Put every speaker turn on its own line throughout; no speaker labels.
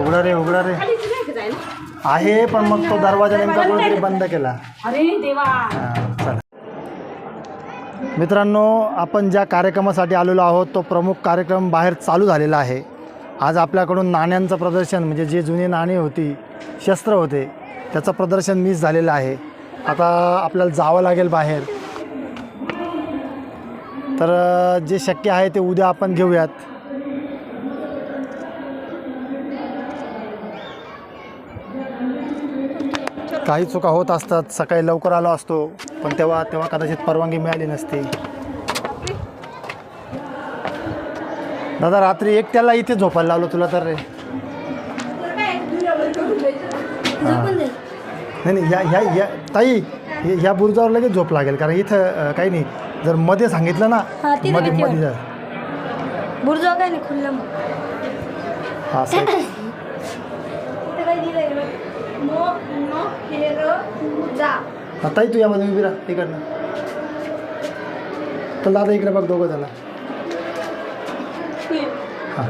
उघडा रे उघडा रे. आहे पण मग तो दरवाजा नेमका कोणतरी बंद केला.
अरे देवा.
चला मित्रांनो आपण ज्या कार्यक्रमासाठी आलेलो आहोत तो प्रमुख कार्यक्रम बाहेर चालू झालेला आहे. आज आपल्याकडून नाण्यांचं प्रदर्शन म्हणजे जे जुनी नाणी होती शस्त्र होते त्याचं प्रदर्शन मिस झालेलं आहे. आता आपल्याला जावं लागेल बाहेर. तर जे शक्य आहे ते उद्या आपण घेऊयात. काही चुका होत असतात सकाळी लवकर आलो असतो पण तेव्हा तेव्हा कदाचित परवानगी मिळाली नसती. दादा रात्री एकट्याला इथे झोपायला लावलो तुला तर रे. नाही नाही ह्या ह्या ह्या ताई ह्या बुरुजावर लगेच झोप लागेल कारण इथं काही नाही. जर मध्ये सांगितलं ना
हा, तिथं
मध्ये
भीती
मध्ये जा.
बुरजा काय नाही खुल्लं मग.
हा असं. आहे.
काय दिलंय बघ. जा.
ताई तू यामध्ये उभी राहा इकडनं. तर दादा इकडे बघ दोघं झाला हां.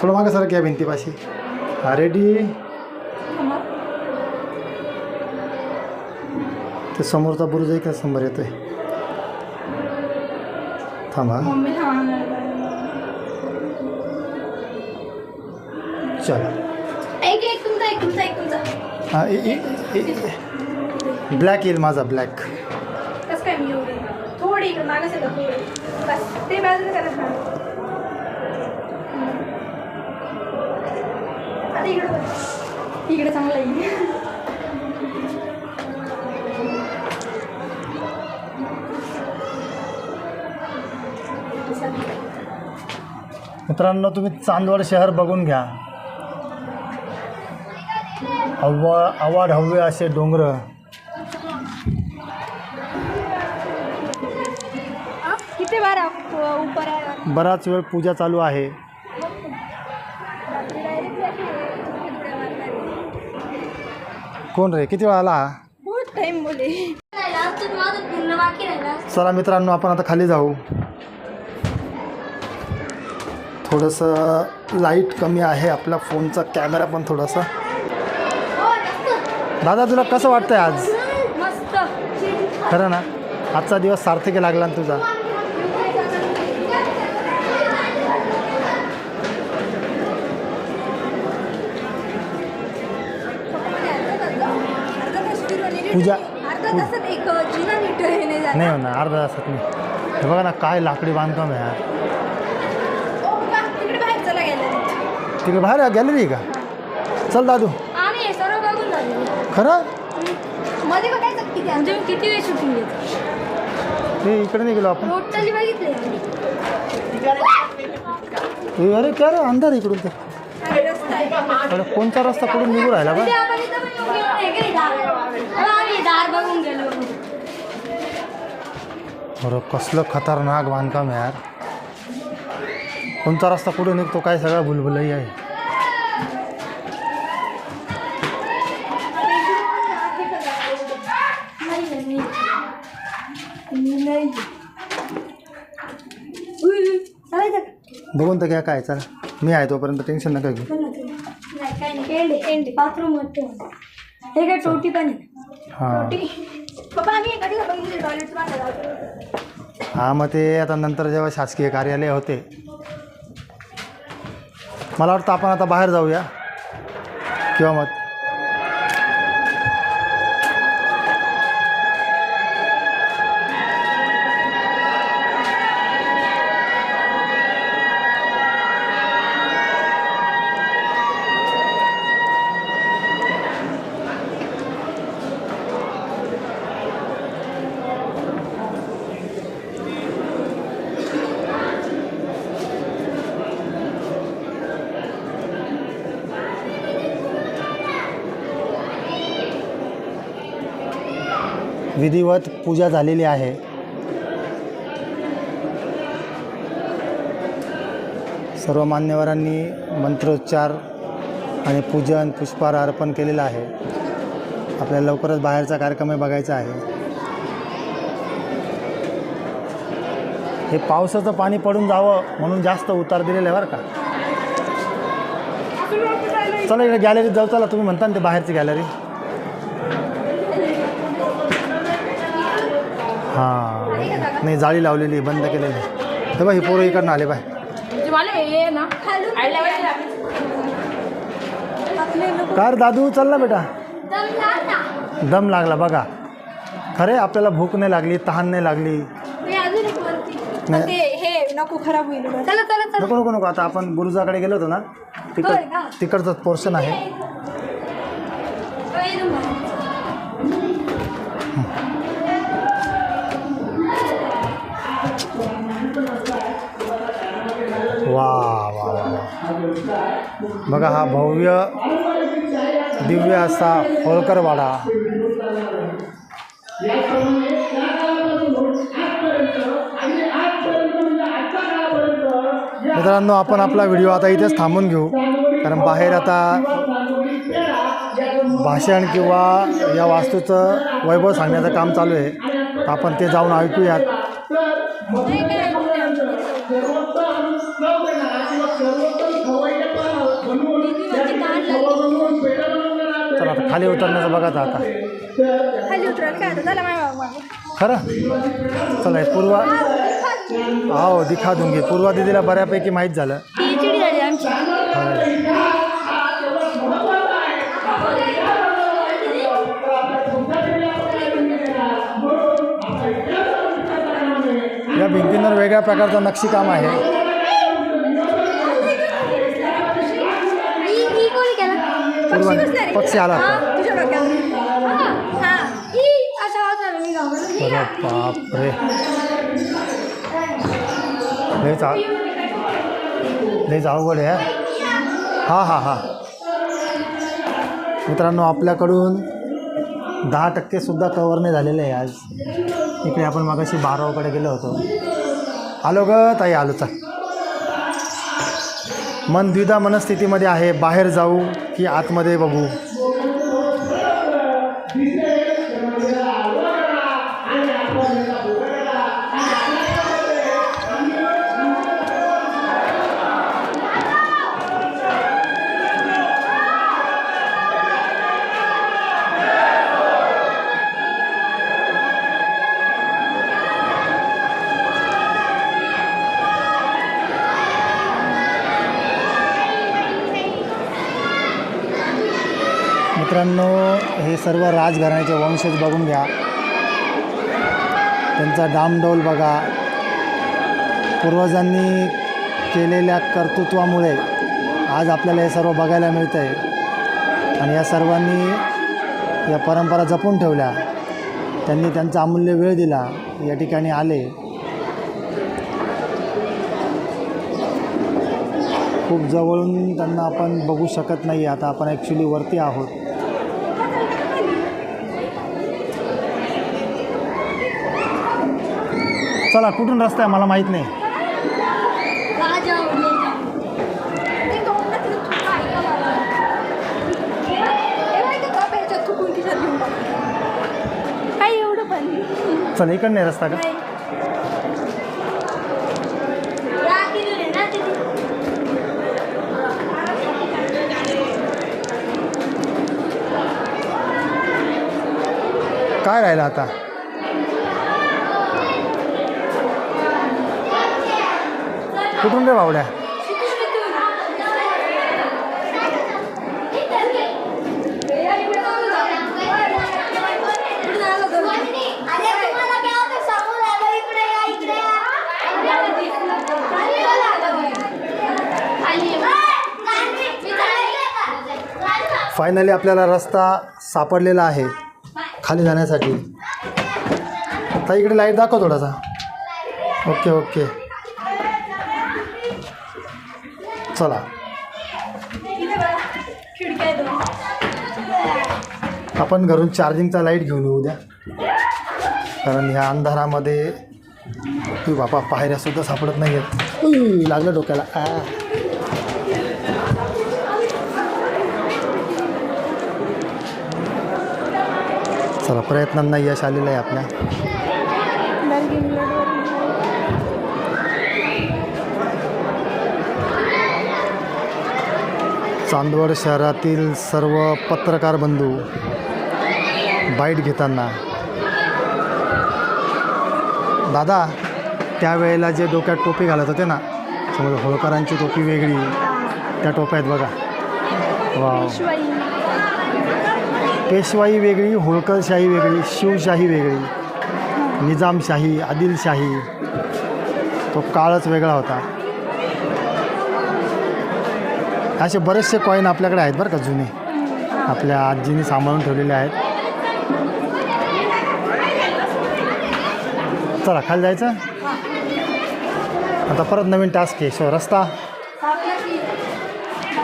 थोडं मागं सर घ्या भिंतीपाशी. हा रेडी ते समोरचा बुरुज एक समोर येतोय. थांबा. चला.
एक एक तुमचा एक तुमचा एक तुमचा.
हां ब्लॅक येईल माझा ब्लॅक
कसं काय मी एवढी? थोडी इकडं मागच येतं थोडी. बस ते बाजूला करा आता इकडं बघ. इकडे चांगलं आहे.
मित्रांनो तुम्ही चांदवड शहर बघून घ्या. अव्वा आवाड हव्य असे डोंगर. बराच वेळ पूजा चालू आहे. कोण रे? किती वेळा आला? चला मित्रांनो आपण आता खाली जाऊ. थोडंसं लाइट कमी आहे आपल्या फोनचा कॅमेरा पण थोडासा. दादा तुला कसं वाटतंय आज?
मस्त.
खरं ना? आजचा दिवस सार्थकी लागला ना तुझा. पूजा
नाही
होणार अर्धा तासात नाही. हे बघा ना काय लाकडी बांधकाम आहे यार.
तिकडे बाहेर
गॅलरी का? चल दादू
आम्ही हे सर्व बघून झाले
खरं?
मध्ये बघायचं किती म्हणजे मी किती वेळ शूटिंग घेतो
हे इकडे नाही गेलो आपण.
टोटली बघितले
हे अरे काय रे अंधार इकडून तर
रस्ता आहे?
अरे कोणचा रस्ता कुठून निघून राहिला बा?
ते आपण इथं पण येऊन गेलो नाही का दार? आम्ही दार बघून गेलो.
अरे कसलं खतरनाक बांधकाम आहे यार. कोणता रस्ता कुठे निघतो काय सगळा भुलभुलही आहे.
नाही
बघून तर घ्या काय चला. मी आहे तोपर्यंत टेन्शन नका घेऊ.
काय नाही एंड एंड बाथरूममध्ये हे. काय टोटी पण आहे
हां
टोटी पप्पा आम्ही टॉयलेट
हां मग ते आता नंतर जेव्हा शासकीय कार्यालय होते मला वाटतं आपण आता बाहेर जाऊया. किंवा मग विधिवत पूजा झालेली आहे. सर्व मान्यवरांनी मंत्रोच्चार आणि पूजन पुष्पहार अर्पण केलेलं आहे. आपल्याला लवकरच बाहेरचा कार्यक्रम बघायचा आहे. हे पावसाचं पाणी पडून जावं म्हणून जास्त उतार दिलेलं आहे बरं का? चला इकडे गॅलरीत जाऊ. चला तुम्ही म्हणता ना ते बाहेरची गॅलरी हां. नाही जाळी लावलेली आहे, बंद केलेली. आहे. हे ही पोरं इकडनं आले बाय
हे.
कार दादू चल ना बेटा. दम लागला. बघा. खरे आपल्याला भूक नाही लागली तहान नाही लागली. नाही.
ते हे नको खराब होईल. चला चला चला.
नको नको नको. आता आपण बुरुजाकडे गेलो होतो ना तिकड? तिकडचं पोर्शन आहे. बघा हा भव्य दिव्य असा होळकरवाडा. मित्रांनो आपण आपला व्हिडिओ आता इथेच थांबून घेऊ कारण बाहेर आता भाषण किंवा या वास्तूचं वैभव सांगण्याचं काम चालू आहे. आपण ते जाऊन ऐकूयात. खाली उतरण्याचं बघा आता.
खाली उतरायला काय आता? चला माझ्या मागे.
खरं? चला हे पूर्वा हो दिखा. दूंगी पूर्वा दिदीला बऱ्यापैकी माहीत झालं.
PhD झाली आमची.
खरं. या भिंतींवर वेगळ्या प्रकारचं नक्षीकाम आहे. आला.
घाबरलो.
अरे बापरे. लयच आ लयच अवघड आहे हा? हा हा मित्रांनो आपल्याकडून दहा टक्केसुद्धा कवर नाही झालेलं आहे आज. इकडे आपण मागाशी बारावाकडे गेलो होतो. आलो ग ताई आलो चल. मन द्विधा मनस्थितीमध्ये आहे. बाहेर जाऊ. की आतमध्ये बघू. मित्रांनो हे सर्व राजघराण्याचे वंशज बघून घ्या. त्यांचा डामडौल बघा. पूर्वजांनी केलेल्या कर्तृत्वामुळे आज आपल्याला हे सर्व बघायला मिळतं आहे आणि या सर्वांनी या परंपरा जपून ठेवल्या. त्यांनी त्यांचा अमूल्य वेळ दिला. या ठिकाणी आले. खूप जवळून त्यांना आपण बघू शकत नाही. आता आपण ॲक्च्युली वरती आहोत. चला कुठून रस्ता आहे मला माहीत नाही. चला इकडं नाही रस्ता का. काय राहिलं आता? कुठून रे बावड्या? फायनली आपल्याला रस्ता सापडलेला आहे. खाली जाण्यासाठी. आता इकडे लाइट दाखव थोडासा. ओके ओके चला. आपण घरून चार्जिंगचा लाइट घेऊन येऊ द्या कारण ह्या अंधारामध्ये तू बापा पायऱ्यासुद्धा सापडत नाही आहेत लागलं डोक्याला. आ. चला प्रयत्नांना यश आलेलं आहे आपल्या. चांदवड शहरातील सर्व पत्रकार बंधू बाईट घेताना. दादा त्यावेळेला जे डोक्यात टोपी घालत होते ना समजा होळकरांची टोपी वेगळी त्या टोप्या आहेत बघा. वा पेशवाई वेगळी होळकरशाही वेगळी शिवशाही वेगळी निजामशाही आदिलशाही तो काळच वेगळा होता. असे बरेचसे कॉईन आपल्याकडे आहेत बरं का जुने. आपल्या आजीने सांभाळून ठेवलेले आहेत. चला खाली जायचं? आता परत नवीन टास्क आहे. सो रस्ता.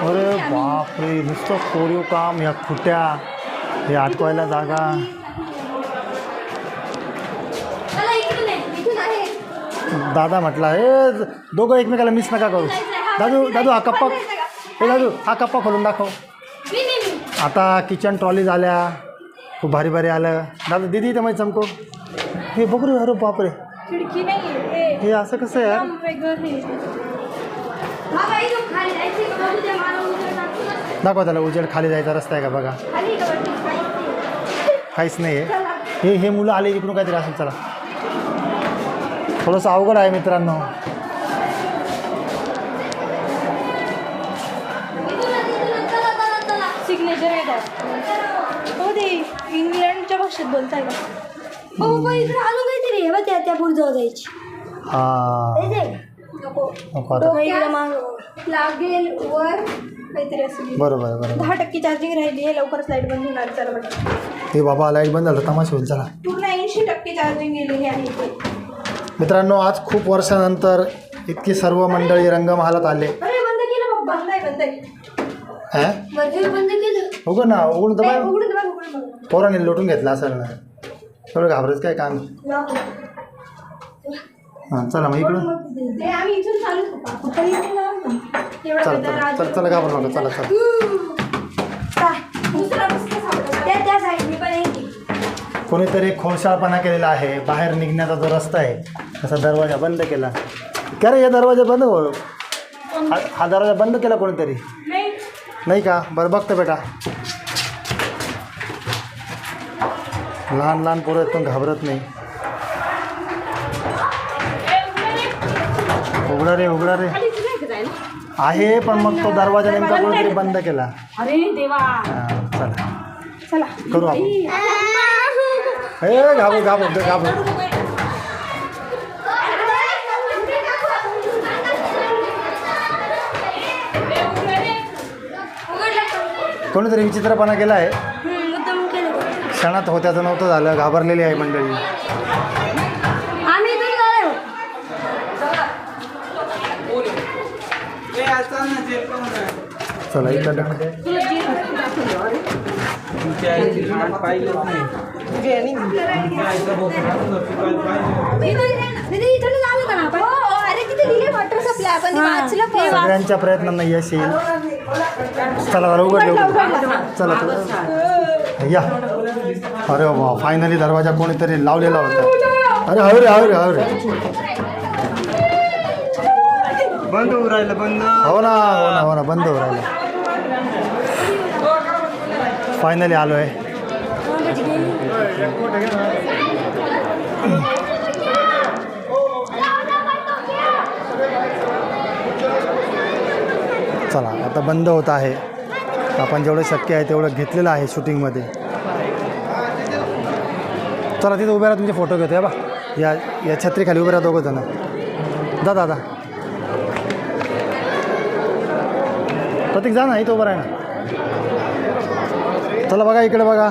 अरे बापरे नुसतं कोरीव काम या खुट्या. हे अटकवायला जागा. दादा म्हटला हे दोघं एकमेकाला मिस नका करू. दादू दादू हा कप्पा हे दादू हा कप्पा खोलून दाखव. आता किचन ट्रॉली झाल्या. खूप भारी भारी आलं. दादा दिदी तर माहिती चमको हे बघू रे अरे बापरे हे असं कसं आहे. दाखवा त्याला उजेड खाली जायचा रस्ता आहे का बघा. काहीच नाही आहे हे हे मुलं आले इकडून काहीतरी असेल चला. थोडंसं अवघड आहे मित्रांनो.
भाषेत बोलताय का?
हो बाबा इकडे अजून काहीतरी. बा त्या त्या पुढे जायची.
हां.
ते दे. नको.
नको आता.
मग इकडे माग.
लागेल वर
काहीतरी असं.
बरोबर बरोबर.
दहा टक्के चार्जिंग राहिली आहे लवकरच लाइट बंद होणार. चला बघा.
हे बाबा लाइट बंद झालं तमाशा होईल चला.
पूर्ण ऐंशी टक्के चार्जिंग गेलेली आहे इथे.
मित्रांनो आज खूप वर्षानंतर इतकी सर्व मंडळी रंगमहालात आले.
अरे बंद केलं बंद आहे बंद आहे.
हा?
वरती बंद केलं.
उघड ना उघडून तर
नाही,
बघ.
उघडून बघा उघडून बघा
पोराने लोटून घेतला असेल ना. एवढं घाबरत काय काम? हां चला मग इकडून.
ते आम्ही इथून चालू होतो
तरी इथे लावा ना.
एवढं
चला
बंद
चला
राहत
चला चला घाबरू नका चला चला.
काय?
दुसरा रस्ता सापडला.
त्या त्या साईडने पण आहे. की.
कोणीतरी खोलशाळपणा केलेला आहे. बाहेर निघण्याचा जो रस्ता आहे तसा दरवाजा बंद केला. का रे हे दरवाजा बंद हो हा हा दरवाजा बंद केला कोणीतरी?
नाही
का? बरं बघतं बेटा. लहान लहान पोरं आहेत पण घाबरत नाही. उघडा रे उघडा रे. आहे पण मग तो दरवाजा नेमका कोणीतरी बंद केला.
अरे देवा.
हां, चला.
चला.
करू आपण. ए घाबरू घाबरू घाबरू. कोणीतरी विचित्रपणा केला आहे
हम्म, मुद्दाम केलं
क्षणात होत्याचं नव्हतं झालं घाबरलेली आहे मंडळी.
आम्ही इथून झालो
चला इकडं
इथून आलो का ना आपण अरे तिथे दिले वाचलं पण.
सगळ्यांच्या प्रयत्नांना यश येईल. चला जरा उघडले उघडले चला चला. या. अरे वा फायनली दरवाजा कोणीतरी लावलेला होता. अरे हवे रे हवे रे हवे रे.
बंद होऊ राहिलं बंद.
हो ना हो ना हो ना बंद हो राहिलं. फायनली आलो आहे चला आता बंद होत आहे. आपण जेवढं शक्य आहे तेवढं घेतलेलं आहे शूटिंगमध्ये. चला तिथं उभे राहा तुमचे फोटो घेतो बा. या या छत्रीखाली उभे राहा दोघं जण. दा दादा. प्रतीक जा ना इथं उभं राहा ना. चला बघा इकडे बघा.